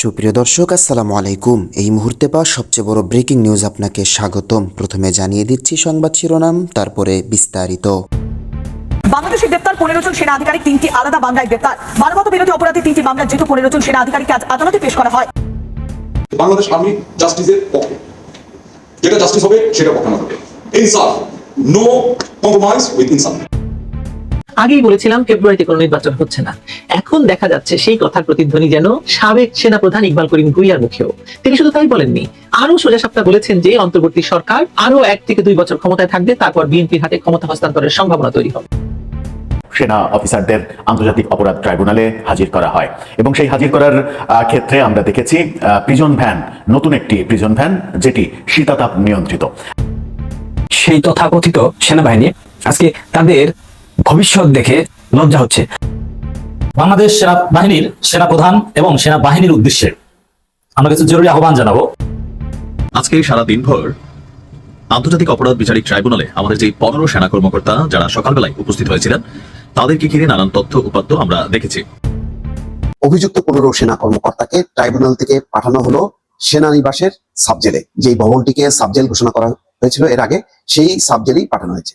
সুপ্রিয় দর্শক আসসালামু আলাইকুম। এই মুহূর্তে পাওয়া সবচেয়ে বড় ব্রেকিং নিউজ আপনাকে স্বাগতম। প্রথমে জানিয়ে দিচ্ছি সংবাদ শিরোনাম তারপরে বিস্তারিত। বাংলাদেশে গ্রেপ্তার পনেরো জন সেনা আধিকারিক তিনটি আলাদা মামলায় গ্রেপ্তার। মানবতা বিরোধী অপরাধে তিনটি মামলার যেহেতু পনেরো জন সেনা আধিকারিককে আজ আদালতে পেশ করা হয়। বাংলাদেশ আর্মি জাস্টিসের পক্ষে। যেটা জাস্টিস হবে সেটা পক্ষানো হবে ইনসাফ নো কম্প্রোমাইজ উইথ ইনসাফ আগেই বলেছিলাম ফেব্রুয়ারিতে কোনো নির্বাচন হচ্ছে না। এখন দেখা যাচ্ছে সেই কথার প্রতিধ্বনি যেন সাবেক সেনাপ্রধান ইকবাল করিম ভুইয়ার মুখেও। তিনি শুধু তাই বলেননি আরও সোজা সাপটা বলেছেন যে অন্তর্বর্তী সরকার আরও এক থেকে দুই বছর ক্ষমতায় থাকবে তারপর বিএনপির হাতে ক্ষমতা হস্তান্তরের সম্ভাবনা তৈরি হবে। সেনা অফিসারদের আন্তর্জাতিক অপরাধ ট্রাইব্যুনালে হাজির করা হয়। এবং সেই হাজির করার আহ, ক্ষেত্রে আমরা দেখেছি প্রিজন ভ্যান নতুন একটি প্রিজন ভ্যান যেটি শীতাতাপ নিয়ন্ত্রিত। সেই তথাকথিত সেনাবাহিনী আজকে তাদের ভবিষ্যৎ দেখে লজ্জা হচ্ছে। বাংলাদেশ সেনা বাহিনীর সেনা প্রধান এবং সেনা বাহিনীর উদ্দেশ্যে আমরা কিছু জরুরি আহ্বান জানাব। আজকে সারা দিনভর আন্তর্জাতিক অপরাধ বিচারিক ট্রাইব্যুনালে আমাদের যে পনেরো সেনা কর্মকর্তা যারা সকালবেলায় উপস্থিত হয়েছিলেন তাদেরকে ঘিরে নানান তথ্য উপাত্ত আমরা দেখেছি। অভিযুক্ত পনেরো সেনা কর্মকর্তাকে ট্রাইব্যুনাল থেকে পাঠানো হলো সেনানিবাসের সাবজেলে। যেই ভবনটিকে সাবজেল ঘোষণা করা হয়েছিল এর আগে সেই সাবজেলেই পাঠানো হয়েছে।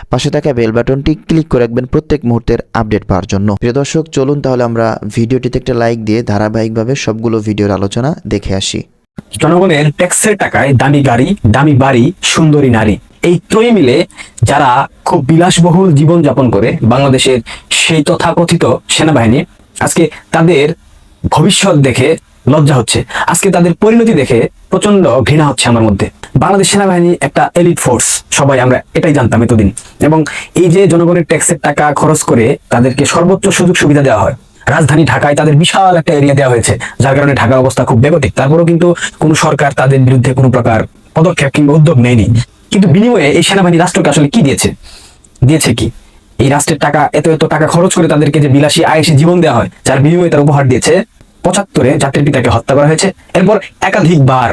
পাশে থাকা বেল বাটনটি ক্লিক করে রাখবেন প্রত্যেক মুহূর্তের আপডেট পাওয়ার জন্য। প্রিয় দর্শক, চলুন তাহলে আমরা ভিডিওটিতে একটা লাইক দিয়ে ধারাবাহিকভাবে সবগুলো ভিডিওর আলোচনা দেখে আসি। জনগণের ট্যাক্সের টাকায় দামি গাড়ি, দামি বাড়ি, সুন্দরী নারী, এই ত্রয়ী মিলে যারা খুব বিলাসবহুল জীবন যাপন করে বাংলাদেশের সেই তথাকথিত সেনাবাহিনী, আজকে তাদের ভবিষ্যৎ দেখে লজ্জা হচ্ছে। আজকে তাদের পরিণতি দেখে প্রচণ্ড ঘৃণা হচ্ছে আমার মধ্যে। বাংলাদেশ সেনাবাহিনী একটা এলিট ফোর্স সবাই আমরা এটাই জানতাম এতদিন। এবং এই যে জনগণের ট্যাক্সের টাকা খরচ করে তাদেরকে সর্বোচ্চ সুযোগ সুবিধা দেওয়া হয়, রাজধানী ঢাকায় তাদের বিশাল একটা এরিয়া দেওয়া হয়েছে, যার কারণে ঢাকার অবস্থা খুব বেগতিক। তারপরেও কিন্তু কোনো সরকার তাদের বিরুদ্ধে কোনো প্রকার পদক্ষেপ কিংবা উদ্যোগ নেয়নি। কিন্তু বিনিময়ে এই সেনাবাহিনী রাষ্ট্রকে আসলে কি দিয়েছে? দিয়েছে কি? এই রাষ্ট্রের টাকা, এত এত টাকা খরচ করে তাদেরকে যে বিলাসী, আয়েসি জীবন দেওয়া হয়, যার বিনিময়ে তারা উপহার দিয়েছে, পঁচাত্তরে জাতির পিতাকে হত্যা করা হয়েছে। এরপর একাধিকবার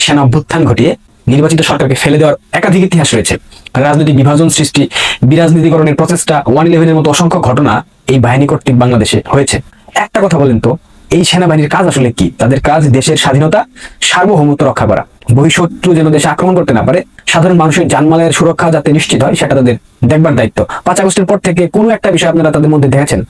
সেনা অভ্যুত্থান ঘটিয়ে নির্বাচিত সরকারকে ফেলে দেওয়ার একাধিক ইতিহাস রয়েছে। রাজনৈতিক বিভাজন সৃষ্টি, বিরাজনীতিকরণের প্রচেষ্টা, ওয়ান ইলেভেনের মতো অসংখ্য ঘটনা এই বাহিনী কর্তৃক বাংলাদেশে হয়েছে। একটা কথা বলেন তো, এই সেনাবাহিনীর কাজ আসলে কি? তাদের কাজ দেশের স্বাধীনতা, সার্বভৌমত্ব রক্ষা করা। বহিঃশত্রু যেন দেশে আক্রমণ করতে না পারে, সাধারণ মানুষের জানমালের সুরক্ষা যাতে নিশ্চিত হয়, সেটা তাদের দেখবার দায়িত্ব। পাঁচ আগস্টের পর থেকে কোনো একটা বিষয় আপনারা তাদের মধ্যে দেখেছেন?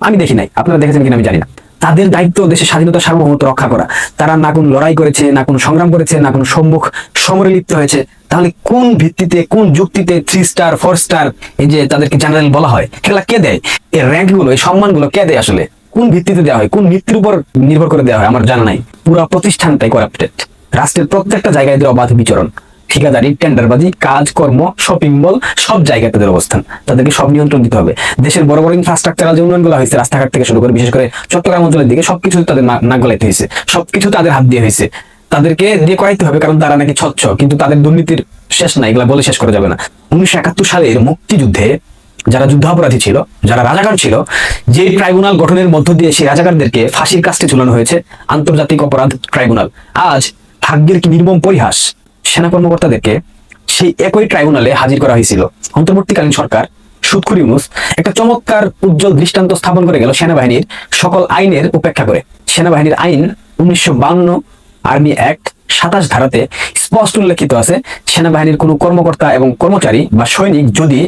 আমি দেখি নাই। আপনারা দেখেছেন কিনা আমি জানি না। তাদের দায়িত্ব দেশের স্বাধীনতা সার্বভৌমত্ব রক্ষা করা। তারা না কোনো লড়াই করেছে, না কোনো সংগ্রাম করেছে, না কোনো সম্মুখ সমরে লিপ্ত হয়েছে। তাহলে কোন ভিত্তিতে, কোন যুক্তিতে থ্রি স্টার ফোর স্টার এই যে তাদেরকে জেনারেল বলা হয় এগুলা কে দেয়? এই র্যাঙ্কগুলো এই সম্মানগুলো কে দেয় আসলে? কোন ভিত্তিতে দেওয়া হয়? কোন ভিত্তির উপর নির্ভর করে দেওয়া হয়? আমার জানা নাই। পুরো প্রতিষ্ঠানটাই করাপ্টেড রাষ্ট্রের প্রত্যেকটা জায়গায় এদের অবাধ বিচরণ। ঠিকাদারি, টেন্ডারবাজি, কাজকর্ম শপিং মল সব জায়গায় তাদের অবস্থান। তাদেরকে সব নিয়ন্ত্রণ দিতে হবে। দেশের বড় বড় ইনফ্রাস্ট্রাকচারাল যে উন্নয়নগুলো হয়েছে, রাস্তাঘাট থেকে শুরু করে, বিশেষ করে চট্টগ্রাম অঞ্চলের দিকে, সবকিছু তাদের নাক গলাইতে হয়েছে। সবকিছু তাদের হাত দিয়ে হয়েছে। তাদেরকে দিয়ে করাইতে হবে, কারণ তারা নাকি স্বচ্ছ, কিন্তু তাদের দুর্নীতির শেষ নাই, এগুলা বলে শেষ করা যাবে না। উনিশশো একাত্তর সালের মুক্তিযুদ্ধে যারা যুদ্ধাপরাধী ছিল, যারা রাজাকার ছিল যে ট্রাইব্যুনাল গঠনের মধ্য দিয়ে সেই রাজাকারদেরকে ফাঁসির কাস্টে ঝুলানো হয়েছে, আন্তর্জাতিক অপরাধ ট্রাইব্যুনাল। আজ ভাগ্যের কি নির্মম পরিহাস সেনা কর্মকর্তাদেরকে সেই একই ট্রাইব্যুনালে হাজির করা হয়েছিল। অন্তর্বর্তীকালীন সরকার সুৎখুর ইউনুস একটা চমৎকার উজ্জ্বল দৃষ্টান্ত স্থাপন করে গেল সেনাবাহিনীর সকল আইনের উপেক্ষা করে। সেনাবাহিনীর আইন উনিশশো আর্মি অ্যাক্ট, সাতাশ ধারাতে স্পষ্ট উল্লেখিত আছে, সেনাবাহিনীর কোনো কর্মকর্তা এবং কর্মচারী বা সৈনিক যদি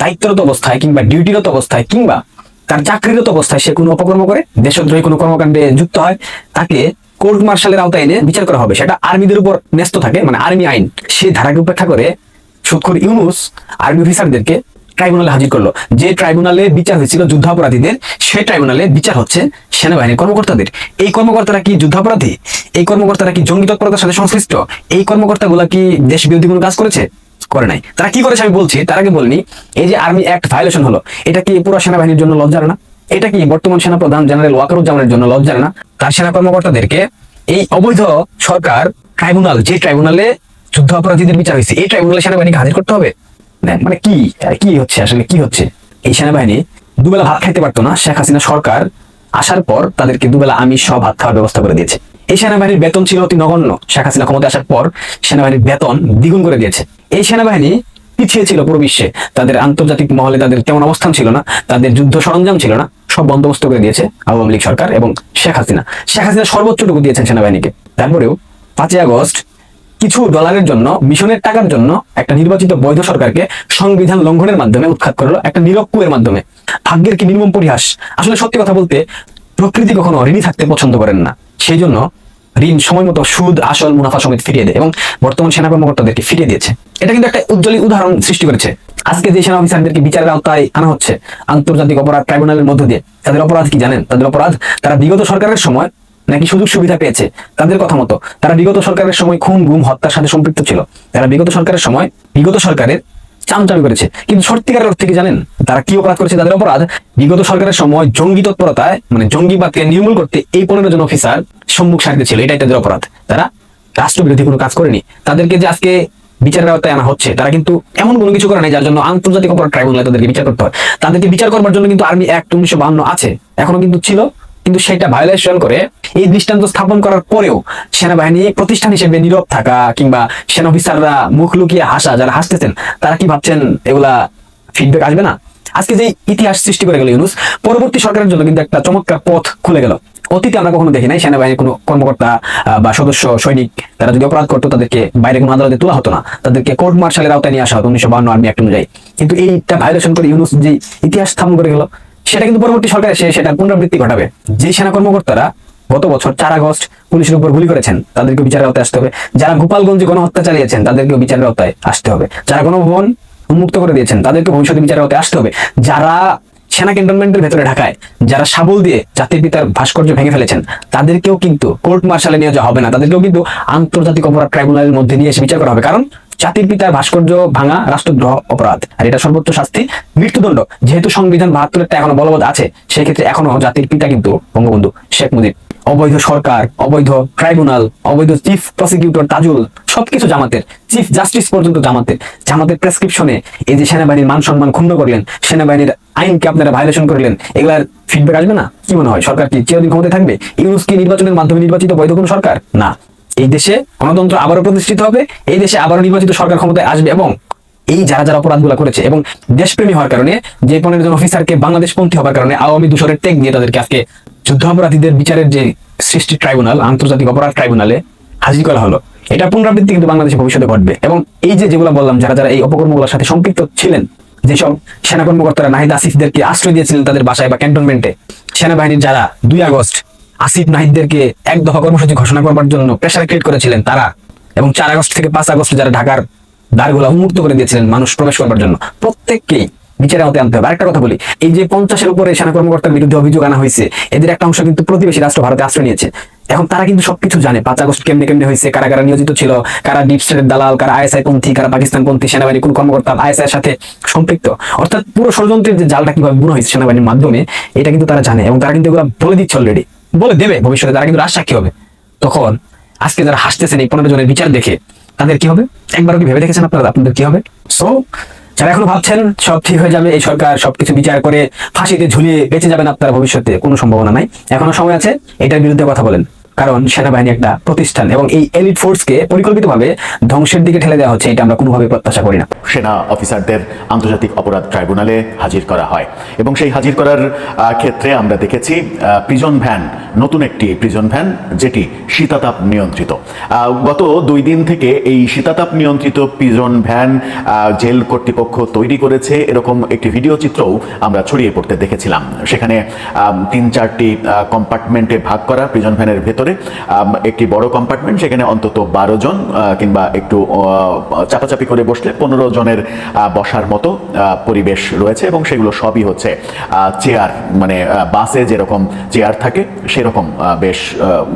দায়িত্বরত অবস্থায় কিংবা ডিউটিরত অবস্থায় কিংবা তার চাকরিরত অবস্থায় সে কোনো অপকর্ম করে, দেশদ্রোহী কোনো কর্মকাণ্ডে যুক্ত হয়, তাকে কোর্ট মার্শালের আওতায় এনে বিচার করা হবে। সেটা আর্মিদের উপর ন্যস্ত থাকে মানে আর্মি আইন। সেই ধারাকে উপেক্ষা করে সুৎখুর ইউনুস আর্মি অফিসারদেরকে ট্রাইব্যুনালে হাজির করল। যে ট্রাইব্যুনালে বিচার হয়েছিল যুদ্ধাপরাধীদের, সেই ট্রাইব্যুনালে বিচার হচ্ছে সেনাবাহিনীর কর্মকর্তাদের। এই কর্মকর্তারা কি যুদ্ধাপরাধী? এই কর্মকর্তারা কি জঙ্গি তৎপরতার সাথে সংশ্লিষ্ট? এই কর্মকর্তাগুলা কি দেশ বিরোধী কোনো কাজ করেছে? করে নাই। তারা কি করেছে আমি বলছি, তার আগে বলিনি, এই যে আর্মি অ্যাক্ট ভায়োলেশন হলো, এটা কি পুরো সেনাবাহিনীর জন্য লজ্জার না? এটা কি বর্তমান সেনা প্রধান জেনারেল ওয়াকারুজ্জামানের জন্য লজ্জার না? তার সেনা কর্মকর্তাদেরকে এই অবৈধ সরকার ট্রাইব্যুনাল, যে ট্রাইব্যুনালে যুদ্ধ অপরাধীদের বিচার হয়েছে, এই ট্রাইব্যুনালে সেনাবাহিনীকে হাজির করতে হবে? মানে কি? কি হচ্ছে আসলে? কি হচ্ছে? এই সেনাবাহিনী দুবেলা ভাত খাইতে পারতো না। শেখ হাসিনা সরকার আসার পর তাদেরকে দুবেলা আমি সব ভাত খাওয়ার ব্যবস্থা করে দিয়েছে। এই সেনাবাহিনীর বেতন ছিল অতি নগণ্য। শেখ হাসিনা ক্ষমতা আসার পর সেনাবাহিনীর বেতন দ্বিগুণ করে দিয়েছে। এই সেনাবাহিনী পিছিয়ে ছিল পুরো বিশ্বে। তাদের আন্তর্জাতিক মহলে তাদের তেমন অবস্থান ছিল না, তাদের যুদ্ধ সরঞ্জাম ছিল না, সব বন্দোবস্ত করে দিয়েছে আওয়ামী লীগ সরকার এবং শেখ হাসিনা। শেখ হাসিনা সর্বোচ্চটুকু দিয়েছেন সেনাবাহিনীকে। তারপরেও পাঁচই আগস্ট কিছু ডলারের জন্য, মিশনের টাকার জন্য একটা নির্বাচিত বৈধ সরকারকে সংবিধান লঙ্ঘনের মাধ্যমে উৎখাত করল একটা নিরক্ষের মাধ্যমে। ভাগ্যের কি নির্মম পরিহাস? আসলে সত্যি কথা বলতে প্রকৃতি কখনো ঋণী থাকতে পছন্দ করেন না। সেই জন্য ঋণ সময় মতো সুদ আসল মুনাফা সমেত ফিরিয়ে দেয় এবং বর্তমান সেনা কর্মকর্তাদেরকে ফিরিয়ে দিয়েছে। এটা কিন্তু একটা উজ্জ্বলী উদাহরণ সৃষ্টি করেছে। আজকে যে সেনা অফিসারদেরকে বিচারের আওতায় আনা হচ্ছে, আন্তর্জাতিক অপরাধ ট্রাইব্যুনালের মধ্য দিয়ে, তাদের অপরাধ কি জানেন? তাদের অপরাধ, তারা বিগত সরকারের সময় নাকি সুযোগ সুবিধা পেয়েছে? তাদের কথা মতো, তারা বিগত সরকারের সময় খুন, গুম, হত্যার সাথে সম্পৃক্ত ছিল। তারা বিগত সরকারের সময় বিগত সরকারের চামচামি করেছে। কিন্তু সত্যিকারের অর্থে কি জানেন? তারা কি অপরাধ করেছে তাদের অপরাধ? বিগত সরকারের সময় জঙ্গি তৎপরতায় মানে জঙ্গিবাদকে নির্মূল করতে এই পনেরো জন অফিসার সম্মুখ সারিতে ছিল, এটাই তাদের অপরাধ। তারা রাষ্ট্রবিরোধী কোনো কাজ করেনি। তাদেরকে যে আজকে বিচারের আওতায় আনা হচ্ছে, তারা কিন্তু এমন কোনো কিছু করে নাই যার জন্য আন্তর্জাতিক অপরাধ ট্রাইব্যুনালে তাদেরকে বিচার করতে হয়। তাদেরকে বিচার করবার জন্য কিন্তু আর্মি অ্যাক্ট উনিশশো আছে, এখনও কিন্তু ছিল, কিন্তু সেটা ভায়োলেশন করে এই দৃষ্টান্ত স্থাপন করার পরেও সেনাবাহিনী প্রতিষ্ঠান হিসেবে নীরব থাকা কিংবা সেনা অফিসাররা মুখ লুকিয়ে হাসা, যারা হাসতেছেন, তারা কি ভাবছেন এগুলা ফিডব্যাক আসবে না? আজকে যে ইতিহাস সৃষ্টি করে গেল ইউনুস, পরবর্তী সরকারের জন্য কিন্তু একটা চমৎকার পথ খুলে গেল। অতীতে আমরা কখনো দেখি নাই, সেনাবাহিনীর কোনো কর্মকর্তা বা সদস্য, সৈনিক, তারা যদি অপরাধ করতো, তাদেরকে বাইরে কোনো আদালতে তোলা হতো না। তাদেরকে কোর্ট মার্শালের আওতায় নিয়ে আসা হতো, উনিশশো বান্ন আর্মি অ্যাক্ট অনুযায়ী। কিন্তু এইটা ভায়োলেশন করে ইউনুস যে ইতিহাস স্থাপন করে গেল, সেটা কিন্তু পরবর্তী সরকার এসে সেটার পুনরাবৃত্তি ঘটাবে। যে সেনা কর্মকর্তারা গত বছর চার আগস্ট পুলিশের উপর গুলি করেছেন তাদেরকে বিচারের আওতায় আসতে হবে। যারা গোপালগঞ্জে গণহত্যা চালিয়েছেন, তাদেরকেও বিচারের আওতায় আসতে হবে। যারা গণভবন উন্মুক্ত করে দিয়েছেন তাদেরকে ভবিষ্যতে বিচারের আওতায় আসতে হবে। যারা সেনা ক্যান্টনমেন্টের ভেতরে ঢাকায়, যারা শাবল দিয়ে জাতির পিতার ভাস্কর্য ভেঙে ফেলেছেন, তাদেরকেও কিন্তু কোর্ট মার্শালে নিয়ে যাওয়া হবে না। তাদেরকেও কিন্তু আন্তর্জাতিক অপরাধ ট্রাইব্যুনালের মধ্যে নিয়ে এসে বিচার করা হবে। কারণ জাতির পিতার ভাস্কর্য ভাঙা রাষ্ট্রদ্রোহ অপরাধ, আর এটা সর্বোচ্চ শাস্তি মৃত্যুদণ্ড। যেহেতু সংবিধান বাহাত্তরেরটা এখনও বলবৎ আছে, সেক্ষেত্রে এখনও জাতির পিতা কিন্তু বঙ্গবন্ধু শেখ মুজিব অবৈধ সরকার, অবৈধ ট্রাইব্যুনাল, অবৈধ চিফ প্রসিকিউটর তাজুল, সবকিছু জামাতের, চিফ জাস্টিস পর্যন্ত জামাতের জামাতের প্রেসক্রিপশনে এই যে সেনাবাহিনীর মান সম্মান ক্ষুণ্ণ করলেন, সেনাবাহিনীর আইনকে আপনারা ভায়োলেশন করলেন, এগুলার ফিডব্যাক আসবে না? কি মনে হয়? সরকার কি চিরদিন ক্ষমতায় থাকবে? ইউনুস কি নির্বাচনের মাধ্যমে নির্বাচিত বৈধ কোনো সরকার? না। এই দেশে গণতন্ত্র আবারও প্রতিষ্ঠিত হবে, এই দেশে আবারও নির্বাচিত সরকার ক্ষমতায় আসবে এবং এই যারা যারা অপরাধগুলো করেছে এবং দেশপ্রেমী হওয়ার কারণে যে পনেরো জন অফিসারকে বাংলাদেশ পন্থী হওয়ার কারণে আওয়ামী দূষণের টেক দিয়ে তাদেরকে আজকে যুদ্ধ অপরাধীদের বিচারের যে সৃষ্টি ট্রাইব্যুনাল, আন্তর্জাতিক অপরাধ ট্রাইব্যুনালে হাজির করা হলো, এটা পুনরাবৃত্তি কিন্তু বাংলাদেশে ভবিষ্যতে ঘটবে। এবং এই যে যেগুলো বললাম, যারা যারা এই অপকর্মগুলোর সাথে সম্পৃক্ত ছিলেন, যেসব সেনা কর্মকর্তারা নাহিদ আসিফদেরকে আশ্রয় দিয়েছিলেন তাদের বাসায় বা ক্যান্টনমেন্টে, সেনাবাহিনীর যারা দুই আগস্ট আসিফ নাহিদদেরকে এক দফা কর্মসূচি ঘোষণা করবার জন্য প্রেশার ক্রিয়েট করেছিলেন তারা, এবং চার আগস্ট থেকে পাঁচ আগস্ট যারা ঢাকার দ্বারগুলো উন্মুক্ত করে দিয়েছিলেন মানুষ প্রবেশ করবার জন্য, প্রত্যেককেই বিচারে আওতায় আনতে হবে। আরেকটা কথা বলি, এই যে পঞ্চাশের উপরে সেনা কর্মকর্তার বিরুদ্ধে অভিযোগ আনা হয়েছে, এদের একটা অংশ কিন্তু প্রতিবেশী রাষ্ট্র ভারতে আশ্রয় নিয়েছে। এখন তারা কিন্তু সবকিছু জানে, পাঁচ আগস্ট কেমনে কেমনে হয়েছে, কারা কারা নিয়োজিত ছিল, কারা ডিপ স্টেটের দালাল, কারা আইএসআই পন্থী, কারা পাকিস্তান পন্থী সেনাবাহিনী কোন কর্মকর্তা আইএসআই সাথে সম্পৃক্ত। অর্থাৎ পুরো ষড়যন্ত্রের যে জালটা কীভাবে বুনো হয়েছে সেনাবাহিনীর মাধ্যমে, এটা কিন্তু তারা জানে এবং তারা কিন্তু এগুলো বলে দিচ্ছে অলরেডি বলে দেবে, ভবিষ্যতে তারা কিন্তু রাজসাক্ষী হবে। তখন আজকে যারা হাসতেছেন এই পনেরো জনের বিচার দেখে, তাদের কি হবে? একবারও কি ভেবে দেখেছেন আপনারা? আপনাদের কি হবে? সো যারা এখনও ভাবছেন সব ঠিক হয়ে যাবে, এই সরকার সবকিছু বিচার করে ফাঁসিতে ঝুলিয়ে বেঁচে যাবেন আপনার ভবিষ্যতে, কোনো সম্ভাবনা নাই। এখনও সময় আছে, এটার বিরুদ্ধে কথা বলেন। কারণ সেনাবাহিনী একটা প্রতিষ্ঠান এবং এই এলিট ফোর্সকে পরিকল্পিতভাবে ধ্বংসের দিকে ঠেলে দেওয়া হচ্ছে, এটা আমরা কোনোভাবে প্রত্যাশা করি না। সেনা অফিসারদের আন্তর্জাতিক অপরাধ ট্রাইব্যুনালে হাজির করা হয়। এবং সেই হাজির করার ক্ষেত্রে আমরা দেখেছি প্রিজন ভ্যান নতুন একটি প্রিজন ভ্যান যেটি শীতাতাপ নিয়ন্ত্রিত। গত দুই দিন থেকে এই শীতাতাপ নিয়ন্ত্রিত প্রিজন ভ্যান জেল কর্তৃপক্ষ তৈরি করেছে। এরকম একটি ভিডিও চিত্রও আমরা ছড়িয়ে পড়তে দেখেছিলাম। সেখানে তিন চারটি কম্পার্টমেন্টে ভাগ করা প্রিজন ভ্যানের ভেতরে আম, একটি বড় কম্পার্টমেন্ট সেখানে অন্তত বারো জন কিংবা একটু চাপাচাপি করে বসলে পনেরো জনের বসার মতো পরিবেশ রয়েছে এবং সেগুলো সবই হচ্ছে চেয়ার মানে বাসে যেরকম চেয়ার থাকে সেরকম বেশ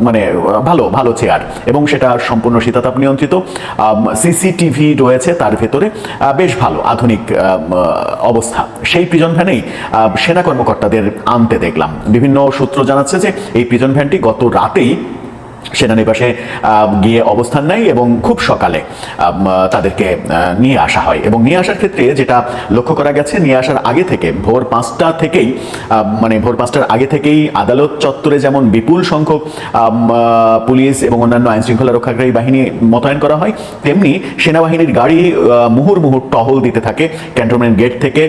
মানে ভালো ভালো চেয়ার এবং সেটা সম্পূর্ণ শীতাতাপ নিয়ন্ত্রিত। সিসিটিভি রয়েছে তার ভেতরে বেশ ভালো আধুনিক অবস্থা। সেই প্রিজন ভ্যানেই সেনা কর্মকর্তাদের আনতে দেখলাম। বিভিন্ন সূত্র জানাচ্ছে যে এই প্রিজন ভ্যানটি গত রাতেই সেনানিবাসে গিয়ে অবস্থান নেয় এবং খুব সকালে তাদেরকে নিয়ে আসা হয়। এবং নিয়ে আসার ক্ষেত্রে যেটা লক্ষ্য করা গেছে, নিয়ে আসার আগে থেকে, ভোর পাঁচটা থেকেই মানে ভোর পাঁচটার আগে থেকেই আদালত চত্বরে যেমন বিপুল সংখ্যক পুলিশ এবং অন্যান্য আইন শৃঙ্খলা রক্ষাকারী বাহিনী মোতায়েন করা হয়, তেমনি সেনাবাহিনীর গাড়ি মুহুর মুহুর টহল দিতে থাকে ক্যান্টনমেন্ট গেট থেকে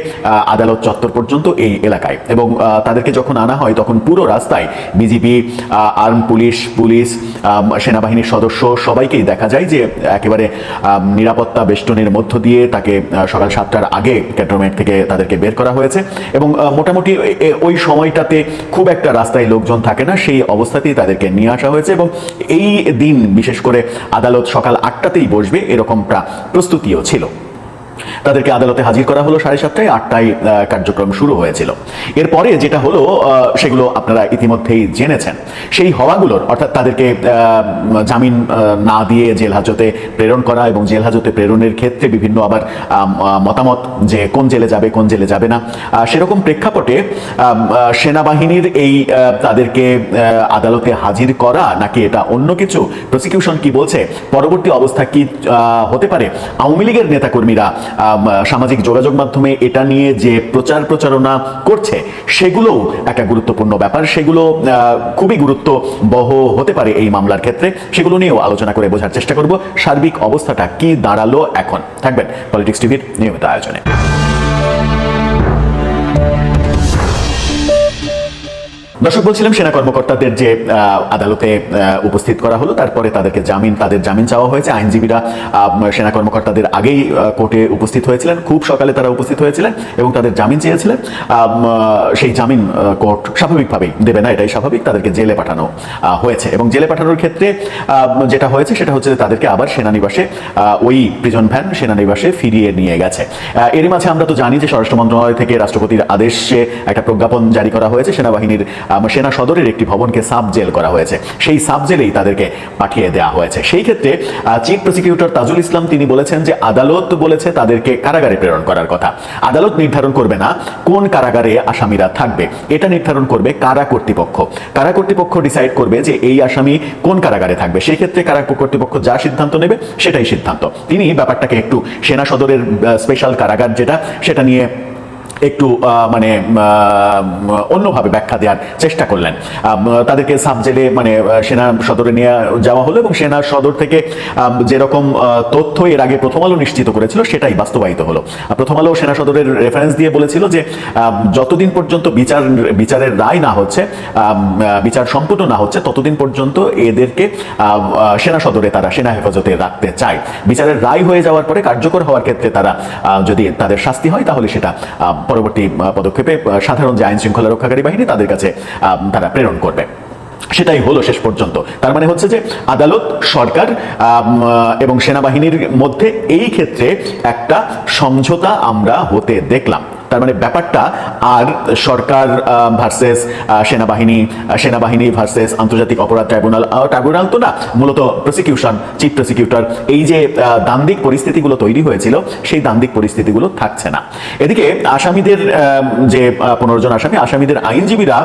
আদালত চত্বর পর্যন্ত এই এলাকায়। এবং তাদেরকে যখন আনা হয়, তখন পুরো রাস্তায় বিজিবি আর্ম পুলিশ পুলিশ সেনাবাহিনীর সদস্য সবাইকেই দেখা যায় যে একেবারে নিরাপত্তা বেষ্টনের মধ্য দিয়ে তাকে সকাল সাতটার আগে ক্যান্টনমেন্ট থেকে তাদেরকে বের করা হয়েছে এবং মোটামুটি ওই সময়টাতে খুব একটা রাস্তায় লোকজন থাকে না, সেই অবস্থাতেই তাদেরকে নিয়ে আসা হয়েছে এবং এই দিন বিশেষ করে আদালত সকাল আটটাতেই বসবে, এরকমটা প্রস্তুতিও ছিল। তাদেরকে আদালতে হাজির করা হলো সাড়ে সাতটায়, আটটায় কার্যক্রম শুরু হয়েছিল। এরপরে যেটা হলো সেগুলো আপনারা ইতিমধ্যেই জেনেছেন। সেই হওয়াগুলোর, অর্থাৎ তাদেরকে জামিন না দিয়ে জেল হাজতে প্রেরণ করা এবং জেল হাজতে প্রেরণের ক্ষেত্রে বিভিন্ন আবার মতামত যে কোন জেলে যাবে, কোন জেলে যাবে না সেরকম প্রেক্ষাপটে সেনাবাহিনীর এই তাদেরকে আদালতে হাজির করা নাকি এটা অন্য কিছু? প্রসিকিউশন কি বলছে? পরবর্তী অবস্থা কি হতে পারে? আওয়ামী লীগের নেতাকর্মীরা সামাজিক যোগাযোগ মাধ্যমে এটা নিয়ে যে প্রচার প্রচারণা করছে, সেগুলোও একটা গুরুত্বপূর্ণ ব্যাপার। সেগুলো খুবই গুরুত্ব বহ হতে পারে এই মামলার ক্ষেত্রে। সেগুলো নিয়েও আলোচনা করে বোঝার চেষ্টা করব। সার্বিক অবস্থাটা কি দাঁড়াল এখন? থাকবেন পলিটিক্স টিভির নিয়মিত আয়োজনে। দর্শক, বলছিলাম সেনা কর্মকর্তাদের যে আদালতে উপস্থিত করা হলো, তারপরে তাদেরকে জামিন, তাদের জামিন চাওয়া হয়েছে। আইনজীবীরা সেনা কর্মকর্তাদের আগেই কোর্টে উপস্থিত হয়েছিলেন। খুব সকালে তারা উপস্থিত হয়েছিলেন এবং তাদের জামিন চেয়েছিলেন। সেই জামিন কোর্ট স্বাভাবিকভাবেই দেবে না, এটাই স্বাভাবিক। তাদেরকে জেলে পাঠানো হয়েছে এবং জেলে পাঠানোর ক্ষেত্রে যেটা হয়েছে সেটা হচ্ছে তাদেরকে আবার সেনানিবাসে ওই প্রিজন ভ্যান সেনানিবাসে ফিরিয়ে নিয়ে গেছে। এরই মাঝে আমরা তো জানি যে, স্বরাষ্ট্র মন্ত্রণালয় থেকে রাষ্ট্রপতির আদেশে একটা প্রজ্ঞাপন জারি করা হয়েছে। সেনাবাহিনীর সেনা সদরের একটি ভবনকে সাব জেল করা হয়েছে। সেই সাব জেলেই তাদেরকে পাঠিয়ে দেওয়া হয়েছে। সেই ক্ষেত্রে চিফ প্রসিকিউটর তাজুল ইসলাম তিনি বলেছেন যে আদালত বলেছে তাদেরকে কারাগারে প্রেরণ করার কথা। আদালত নির্ধারণ করবে না কোন কারাগারে আসামিরা থাকবে। এটা নির্ধারণ করবে কারা কর্তৃপক্ষ। কারা কর্তৃপক্ষ ডিসাইড করবে যে এই আসামি কোন কারাগারে থাকবে। সেই ক্ষেত্রে কারা কর্তৃপক্ষ যা সিদ্ধান্ত নেবে, সেটাই সিদ্ধান্ত। তিনি ব্যাপারটাকে একটু সেনা সদরের স্পেশাল কারাগার যেটা, সেটা নিয়ে একটু মানে অন্যভাবে ব্যাখ্যা দেওয়ার চেষ্টা করলেন। তাদেরকে সাব জেলে মানে সেনা সদরে নিয়ে যাওয়া হলো এবং সেনা সদর থেকে যেরকম তথ্য এর আগে প্রথম আলো নিশ্চিত করেছিল, সেটাই বাস্তবায়িত হলো। প্রথম আলো সেনা সদরের রেফারেন্স দিয়ে বলেছিল যে যতদিন পর্যন্ত বিচার, বিচারের রায় না হচ্ছে বিচার সম্পূর্ণ না হচ্ছে, ততদিন পর্যন্ত এদেরকে সেনা সদরে তারা, সেনা হেফাজতে রাখতে চায়। বিচারের রায় হয়ে যাওয়ার পরে কার্যকর হওয়ার ক্ষেত্রে তারা যদি তাদের শাস্তি হয়, তাহলে সেটা পরবর্তী পদক্ষেপে সাধারণ যে আইন শৃঙ্খলা রক্ষাকারী বাহিনী তাদের কাছে তারা প্রেরণ করবে। সেটাই হলো শেষ পর্যন্ত। তার মানে হচ্ছে যে আদালত, সরকার এবং সেনাবাহিনীর মধ্যে এই ক্ষেত্রে একটা সমঝোতা আমরা হতে দেখলাম। তার মানে ব্যাপারটা আর সরকার ভার্সেস সেনাবাহিনী সেনাবাহিনী ভার্সেস আন্তর্জাতিক অপরাধ ট্রাইব্যুনাল ট্রাইব্যুনাল তো না, মূলত প্রসিকিউশন চিফ প্রসিকিউটর এই যে দান্দিক পরিস্থিতিগুলো তৈরি হয়েছিল, সেই দান্দিক পরিস্থিতিগুলো থাকছে না। এদিকে আসামিদের যে পনেরো জন আসামি, আসামিদের আইনজীবীরা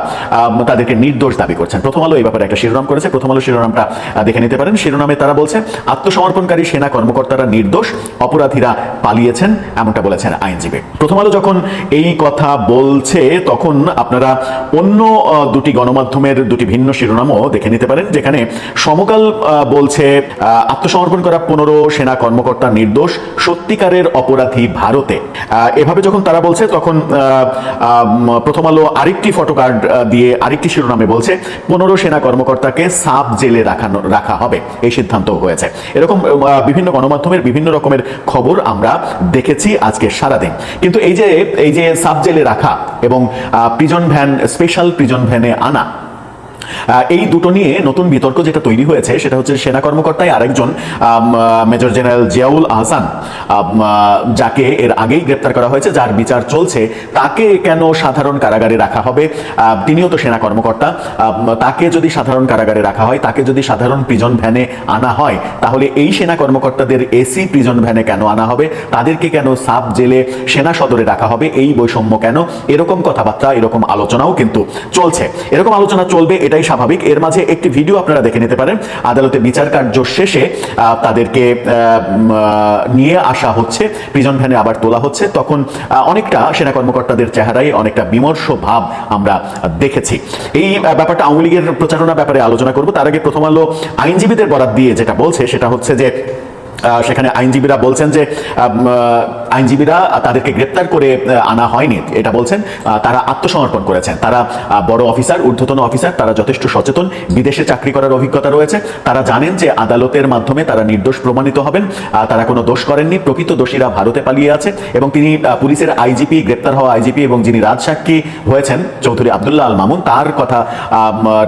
তাদেরকে নির্দোষ দাবি করছেন। প্রথম আলো এই ব্যাপারে একটা শিরোনাম করেছে। প্রথম আলো শিরোনামটা দেখে নিতে পারেন। শিরোনামে তারা বলছে, আত্মসমর্পণকারী সেনা কর্মকর্তারা নির্দোষ, অপরাধীরা পালিয়েছেন, এমনটা বলেছেন আইনজীবী। প্রথম আলো যখন এই কথা বলছে, তখন আপনারা অন্য দুটি গণমাধ্যমের দুটি ভিন্ন শিরোনামও দেখে নিতে পারেন, যেখানে সমকাল বলছে আত্মসমর্পণ করা পনেরো সেনা কর্মকর্তা নির্দোষ, সত্যিকারের অপরাধী ভারতে। এভাবে যখন তারা বলছে, তখন প্রথম আলো আরেকটি ফটোকার্ড দিয়ে আরেকটি শিরোনামে বলছে, পনেরো সেনা কর্মকর্তাকে সাব জেলে রাখানো রাখা হবে, এই সিদ্ধান্ত হয়েছে। এরকম বিভিন্ন গণমাধ্যমের বিভিন্ন রকমের খবর আমরা দেখেছি আজকে সারাদিন। কিন্তু এই যে এই যে সাবজেলে রাখা এবং প্রিজন ভ্যান স্পেশাল প্রিজন ভ্যানে আনা। এই দুটো নিয়ে নতুন বিতর্ক যেটা তৈরি হয়েছে, সেটা হচ্ছে সেনা কর্মকর্তায় আরেকজন মেজর জেনারেল জিয়াউল আহসান যাকে এর আগেই গ্রেপ্তার করা হয়েছে, যার বিচার চলছে, তাকে কেন সাধারণ কারাগারে রাখা হবে? তিনিও তো সেনা কর্মকর্তা তাকে যদি সাধারণ কারাগারে রাখা হয়, তাকে যদি সাধারণ প্রিজন ভ্যানে আনা হয়, তাহলে এই সেনা কর্মকর্তাদের এসি প্রিজন ভ্যানে কেন আনা হবে? তাদেরকে কেন সাব জেলে সেনা সদরে রাখা হবে? এই বৈষম্য কেন? এরকম কথাবার্তা, এরকম আলোচনাও কিন্তু চলছে। এরকম আলোচনা চলবে এটাই স্বাভাবিক। এর মাঝে একটি ভিডিও আপনারা দেখে নিতে পারেন। আদালতে বিচার কার্য শেষে তাদেরকে নিয়ে আসা হচ্ছে। প্রিজন ভ্যানে আবার তোলা হচ্ছে। তখন অনেকটা সেনা কর্মকর্তাদের চেহারায় অনেকটা বিমর্ষ ভাব আমরা দেখেছি। এই ব্যাপারটা আওয়ামী লীগের প্রচারণা ব্যাপারে আলোচনা করব। তার আগে প্রথম আলো আইনজীবীদের বরাদ দিয়ে যেটা বলছে, সেটা হচ্ছে যে সেখানে আইনজীবীরা বলছেন যে আইনজীবীরা তাদেরকে গ্রেপ্তার করে আনা হয়নি। এটা বলছেন তারা আত্মসমর্পণ করেছেন। তারা বড় অফিসার, ঊর্ধ্বতন অফিসার, তারা যথেষ্ট সচেতন, বিদেশে চাকরি করার অভিজ্ঞতা রয়েছে। তারা জানেন যে আদালতের মাধ্যমে তারা নির্দোষ প্রমাণিত হবেন তারা কোনো দোষ করেননি, প্রকৃত দোষীরা ভারতে পালিয়ে আছে এবং তিনি পুলিশের আইজিপি, গ্রেপ্তার হওয়া আইজিপি এবং যিনি রাজসাক্ষী হয়েছেন, চৌধুরী আবদুল্লাহ আল মামুন, তার কথা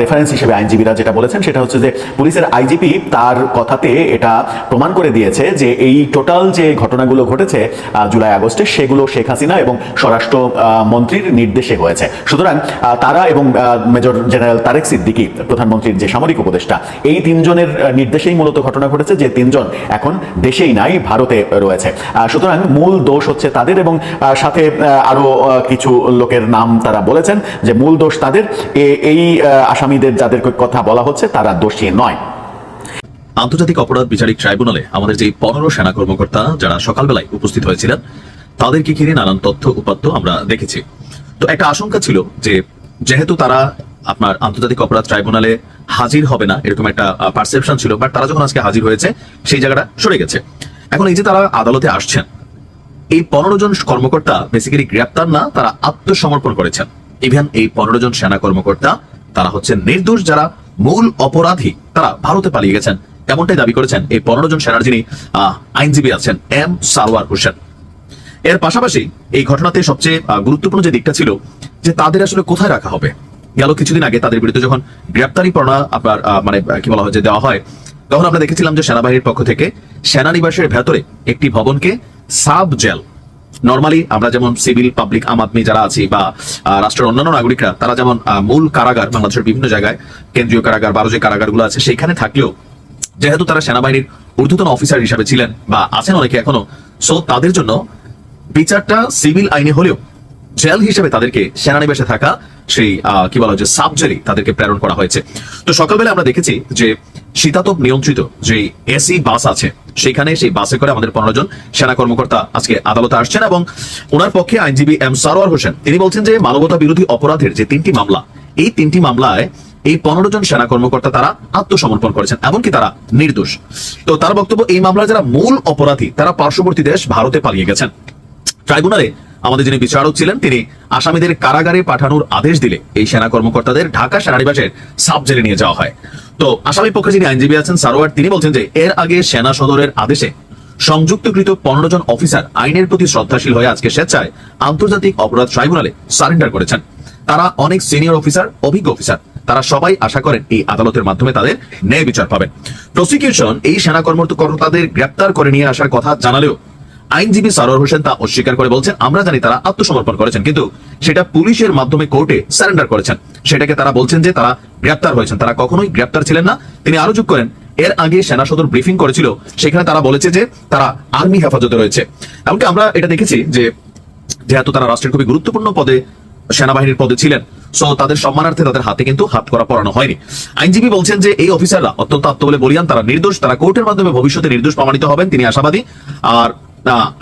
রেফারেন্স হিসেবে আইনজীবীরা যেটা বলেছেন, সেটা হচ্ছে যে পুলিশের আইজিপি তার কথাতে এটা প্রমাণ করে দিয়েছে যে এই টোটাল যে ঘটনাগুলো ঘটেছে জুলাই আগস্টে সেগুলো শেখ হাসিনা এবং স্বরাষ্ট্র মন্ত্রীর নির্দেশে হয়েছে। সুতরাং তারা এবং মেজর জেনারেল তারেক সিদ্দিকী প্রধানমন্ত্রীর যে সামরিক উপদেষ্টা এই তিনজনের নির্দেশেই মূলত ঘটনা ঘটেছে যে তিনজন এখন দেশেই নাই ভারতে রয়েছে। সুতরাং মূল দোষ হচ্ছে তাদের এবং সাথে আহ, আরও আহ, কিছু লোকের নাম তারা বলেছেন যে মূল দোষ তাদের। এই আসামিদের যাদের কথা বলা হচ্ছে তারা দোষী নয়। আন্তর্জাতিক অপরাধ বিচারিক ট্রাইব্যুনালে আমাদের যে পনেরো সেনা কর্মকর্তা যারা সকালবেলায় উপস্থিত হয়েছিলেন, তাদেরকে ঘিরে নানান তথ্য উপাত্ত আমরা দেখেছি। তো একটা আশঙ্কা ছিল যে, যেহেতু তারা আপনার আন্তর্জাতিক অপরাধ ট্রাইব্যুনালে হাজির হবে না, এরকম একটা পারসেপশন ছিল বাট তারা যখন আজকে হাজির হয়েছে, সেই জায়গাটা সরে গেছে। এখন এই যে তারা আদালতে আসছেন, এই পনেরো জন কর্মকর্তা বেসিক্যালি গ্রেপ্তার না, তারা আত্মসমর্পণ করেছেন। ইভেন এই পনেরো জন সেনা কর্মকর্তা, তারা হচ্ছে নির্দোষ যারা মূল অপরাধী, তারা ভারতে পালিয়ে গেছেন। এমনটাই দাবি করেছেন এই পনেরো জন সেনার যিনি আইনজীবী আছেন, এম সারওয়ার হোসেন। এর পাশাপাশি এই ঘটনাতে সবচেয়ে গুরুত্বপূর্ণ যে দিকটা ছিল যে তাদের আসলে কোথায় রাখা হবে। গেল কিছুদিন আগে তাদের বিরুদ্ধে যখন গ্রেপ্তারি পরোয়ানা আপনার মানে কি বলা হয় দেওয়া হয়, তখন আমরা দেখেছিলাম যে সেনাবাহিনীর পক্ষ থেকে সেনানিবাসের ভেতরে একটি ভবনকে সাব জেল, নর্মালি আমরা যেমন সিভিল, পাবলিক, আম আদমি যারা আছি বা রাষ্ট্রের অন্যান্য নাগরিকরা, তারা যেমন মূল কারাগার, বাংলাদেশের বিভিন্ন জায়গায় কেন্দ্রীয় কারাগার, বারো যে কারাগারগুলো আছে সেখানে থাকলেও যেহেতু তারা সেনাবাহিনীর ঊর্ধ্বতন অফিসার হিসাবে ছিলেন বা আছেন অনেকে এখনও সো তাদের জন্য বিচারটা সিভিল আইনে হলেও জেল হিসেবে তাদেরকে সেনানিবাসে থাকা সেই কি বলা যে সাবজেরি তাদেরকে প্রেরণ করা হয়েছে। তো সকালবেলা আমরা দেখেছি যে শীতাতপ নিয়ন্ত্রিত যে এসি বাস আছে, সেখানে সেই বাসে করে আমাদের পনেরো জন সেনা কর্মকর্তা আজকে আদালতে আসছেন এবং ওনার পক্ষে আইনজীবী এম সারোয়ার হোসেন, তিনি বলছেন যে মানবতা বিরোধী অপরাধের যে তিনটি মামলা, এই তিনটি মামলায় এই পনেরো জন সেনা কর্মকর্তা তারা আত্মসমর্পণ করেছেন, এমনকি তারা নির্দোষ। তো তার বক্তব্য, এই মামলার যারা মূল অপরাধী, তারা পার্শ্ববর্তী দেশ ভারতে পালিয়ে গেছেন। ট্রাইব্যুনালে আমাদের যিনি বিচারক ছিলেন, তিনি আসামিদের কারাগারে পাঠানোর আদেশ দিলে এই সেনা কর্মকর্তাদের ঢাকা সেনানিবাসের সাব জেলে নিয়ে যাওয়া হয়। তো আসামি পক্ষে যিনি আইনজীবী আছেন, সারোয়ার, তিনি বলছেন যে, এর আগে সেনা সদরের আদেশে সংযুক্তকৃত পনেরো জন অফিসার আইনের প্রতি শ্রদ্ধাশীল হয়ে আজকে স্বেচ্ছায় আন্তর্জাতিক অপরাধ ট্রাইব্যুনালে সারেন্ডার করেছেন। তারা অনেক সিনিয়র অফিসার, অভিজ্ঞ অফিসার। তারা সবাই আশা করেন এই আদালতের মাধ্যমে তাদের ন্যায় বিচার পাবেন। প্রসিকিউশন এই সেনা কর্মকর্তাদের গ্রেপ্তার করে নিয়ে আসার কথা জানালেও আইনজীবী সারোয়ার হোসেন তা অস্বীকার করে বলছেন, আমরা জানি তারা আত্মসমর্পণ করেছেন, কিন্তু সেটা পুলিশের মাধ্যমে কোর্টে সারেন্ডার করেছেন। সেটাকে তারা বলছেন যে তারা গ্রেপ্তার হয়েছেন। তারা কখনোই গ্রেপ্তার ছিলেন না। তিনি আরও যোগ করেন, এর আগে সেনা সদর ব্রিফিং করেছিল, সেখানে তারা বলেছে যে তারা আর্মি হেফাজতে রয়েছে। এমনকি আমরা এটা দেখেছি যে যেহেতু তারা রাষ্ট্রের খুবই গুরুত্বপূর্ণ পদে, সেনাবাহিনীর পদে ছিলেন সো তাদের সম্মানার্থে তাদের হাতে কিন্তু হাত করা পড়ানো হয়নি। আইনজীবী বলছেন যে এই অফিসাররা অত্যন্ত আত্মবলে বলিয়ান, তারা নির্দোষ, তারা কোর্টের মাধ্যমে ভবিষ্যতে নির্দোষ প্রমাণিত হবেন, তিনি আশাবাদী। আর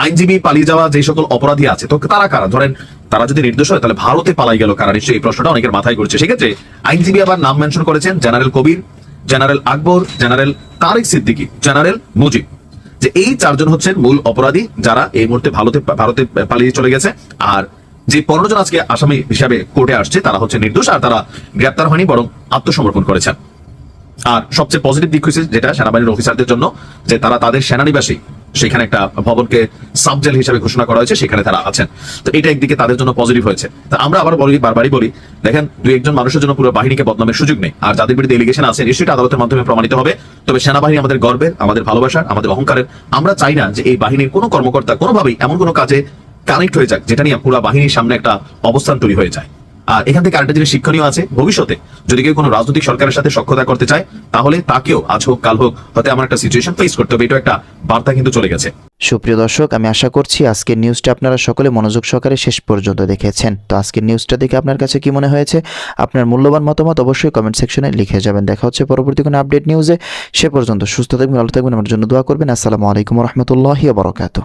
আইনজীবী পালিয়ে যাওয়া যে সকল অপরাধী আছে, তো তারা কারা? ধরেন, তারা যদি নির্দোষ হয়, তাহলে ভারতে পালাই গেল কারা? নিশ্চয়ই এই প্রশ্নটা অনেকের মাথায় ঘুরছে। সেক্ষেত্রে আইনজীবী আবার নাম মেনশন করেছেন general Kabir, general Akbar, general Tarek Siddiqui, general Mujib. যে এই চারজন হচ্ছেন মূল অপরাধী যারা এই মুহূর্তে ভারতে ভারতে পালিয়ে চলে গেছে। আর যে পনেরো জন আজকে আসামি হিসাবে কোর্টে আসছে, তারা হচ্ছে নির্দোষ আর তারা গ্রেপ্তার হয়নি, বরং আত্মসমর্পণ করেছেন। আর সবচেয়ে পজিটিভ দিক হচ্ছে যেটা সেনাবাহিনীর অফিসারদের জন্য, যে তারা তাদের সেনানিবাসে, সেখানে একটা ভবনকে সাবজেল হিসেবে ঘোষণা করা হয়েছে, সেখানে তারা আছেন। তো এটা একদিকে তাদের জন্য পজিটিভ হয়েছে। তা আমরা আবার বলি, বারবারই বলি, দেখেন দুই একজন মানুষের জন্য পুরো বাহিনীকে বদনামের সুযোগ নেই, আর যাদের বিরুদ্ধে এলিগেশন আছে, নিশ্চয়ই আদালতের মাধ্যমে প্রমাণিত হবে। তবে সেনাবাহিনী আমাদের গর্বের, আমাদের ভালোবাসার, আমাদের অহংকারের। আমরা চাই না যে এই বাহিনীর কোনো কর্মকর্তা কোনোভাবেই এমন কোনো কাজে কানেক্ট হয়ে যাক, যেটা নিয়ে পুরো বাহিনীর সামনে একটা অবস্থান তৈরি হয়ে যায়। আর এখান থেকে আরেকটা জিনিস শিক্ষণীয় আছে, ভবিষ্যতে যদি কেউ কোনো রাজনৈতিক সরকারের সাথে সক্ষতা করতে চায়, তাহলে তাকেও আজ হোক, কাল হোক, হয়তো এমন একটা সিচুয়েশন ফেস করতে হবে এটা একটা বার্তা কিন্তু চলে গেছে। সুপ্রিয় দর্শক, আমি আশা করছি আজকের নিউজটা আপনারা সকলে মনোযোগ সহকারে শেষ পর্যন্ত দেখেছেন। তো আজকের নিউজটা দেখে আপনার কাছে কি মনে হয়েছে? আপনার মূল্যবান মতামত অবশ্যই কমেন্ট সেকশনে লিখে যাবেন। দেখা হচ্ছে পরবর্তী কোনো আপডেট নিউজে সে পর্যন্ত সুস্থ থাকবেন, ভালো থাকবেন। আমার জন্য দোয়া করবেন। আসসালামু আলাইকুম রহমতুল্লাহি বরকাত